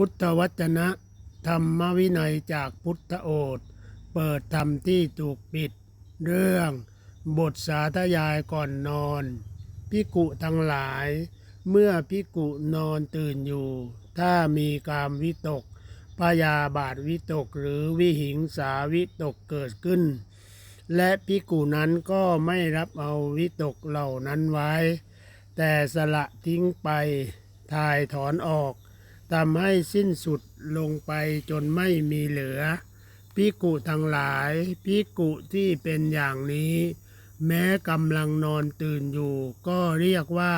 พุทธวจนะ ธรรมวินัยจากพุทธโอษเปิดธรรมที่ถูกปิด เรื่อง บทสาธยายก่อนนอนพิกุทั้งหลาย เมื่อพิกุนอนตื่นอยู่ ถ้ามีกามวิตกพยาบาทวิตกหรือวิหิงสาวิตกเกิดขึ้น และพิกุนั้นก็ไม่รับเอาวิตกเหล่านั้นไว้ แต่สละทิ้งไป ถ่ายถอนออก ทำให้สิ้นสุดลงไปจนไม่มีเหลือพิกุทั้งหลายพิกุที่เป็นอย่างนี้ แม้กำลังนอนตื่นอยู่ ก็เรียกว่า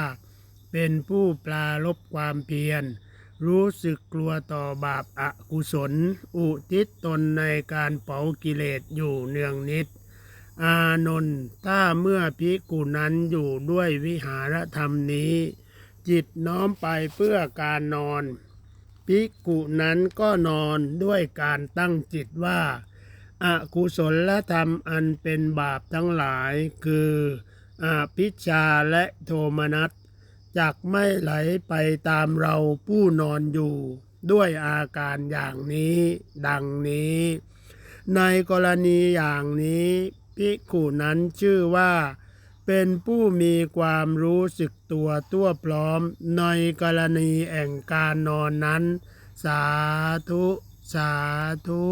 เป็นผู้ปลารบความเพียร รู้สึกกลัวต่อบาปอากุศล อุทิศตนในการเผากิเลสอยู่เนืองนิด อานนท์ถ้าเมื่อภิกุนั้นอยู่ด้วยวิหารธรรมนี้ จิตน้อมไปเพื่อการนอน ภิกขุนั้นก็นอนด้วยการตั้งจิตว่าอากุศลธรรมอันเป็นบาปทั้งหลายคืออาพิชชาและโทมนัสจักไม่ไหลไปตามเราผู้นอนอยู่ ด้วยอาการอย่างนี้ ดังนี้ ในกรณีอย่างนี้ภิกขุนั้นชื่อว่า เป็นผู้มีความรู้สึกตัวตัวพร้อมในกรณีแห่งการนอนนั้น สาธุ สาธุ